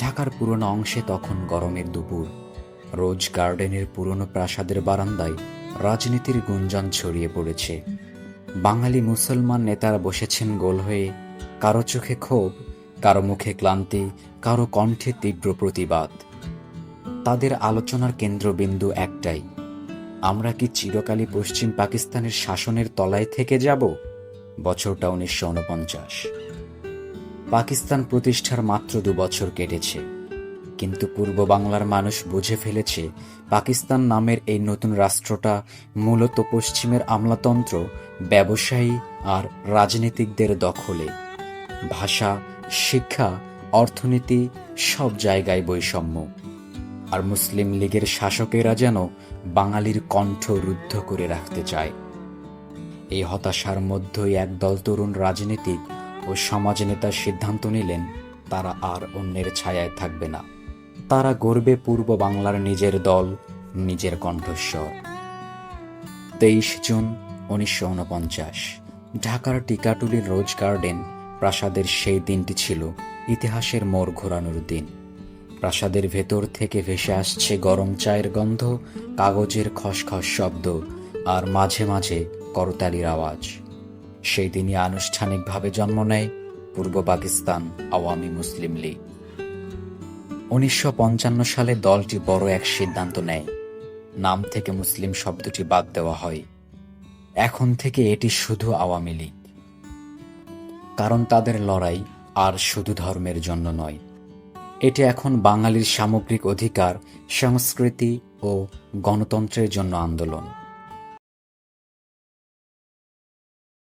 ঢাকার পুরনো অংশে তখন গরমের দুপুর। রোজ গার্ডেনের পুরনো প্রাসাদের বারান্দায় রাজনীতির গুঞ্জন ছড়িয়ে পড়েছে। বাঙালি মুসলমান নেতারা বসেছেন গোল হয়ে, কারও চোখে ক্ষোভ, কারও মুখে ক্লান্তি, কারও কণ্ঠে তীব্র প্রতিবাদ। তাদের আলোচনার কেন্দ্রবিন্দু একটাই, আমরা কি চিরকালই পশ্চিম পাকিস্তানের শাসনের তলায় থেকে যাব? বছরটা উনিশশো উনপঞ্চাশ। পাকিস্তান প্রতিষ্ঠার মাত্র দু বছর কেটেছে। কিন্তু পূর্ব বাংলার মানুষ বুঝে ফেলেছে, পাকিস্তান নামের এই নতুন রাষ্ট্রটা মূলত পশ্চিমের আমলাতন্ত্র, ব্যবসায়ী আর রাজনীতিকদের দখলে। ভাষা, শিক্ষা, অর্থনীতি সব জায়গায় বৈষম্য। আর মুসলিম লীগের শাসকেরা যেন বাঙালির কণ্ঠ রুদ্ধ করে রাখতে চায়। এই হতাশার মধ্যেই একদল তরুণ রাজনীতিক ও সমাজনেতা সিদ্ধান্ত নিলেন, তারা আর অন্যের ছায়ায় থাকবে না। তারা গর্বে পূর্ব বাংলার নিজের দল, নিজের কণ্ঠস্বর। তেইশ জুন উনিশশো উনপঞ্চাশ, ঢাকার টিকাটুলির রোজ গার্ডেন প্রাসাদের সেই দিনটি ছিল ইতিহাসের মোড় ঘোরানোর দিন। প্রাসাদের ভেতর থেকে ভেসে আসছে গরম চায়ের গন্ধ, কাগজের খসখস শব্দ আর মাঝে মাঝে করতালির আওয়াজ। সেই দিনই আনুষ্ঠানিকভাবে জন্ম নেয় পূর্ব পাকিস্তান আওয়ামী মুসলিম লীগ। উনিশশো পঞ্চান্ন সালে দলটি বড় এক সিদ্ধান্ত নেয়। নাম থেকে মুসলিম শব্দটি বাদ দেওয়া হয়। এখন থেকে এটি শুধু আওয়ামী লীগ। কারণ তাদের লড়াই আর শুধু ধর্মের জন্য নয়। এটি এখন বাঙালির সামগ্রিক অধিকার, সংস্কৃতি ও গণতন্ত্রের জন্য আন্দোলন।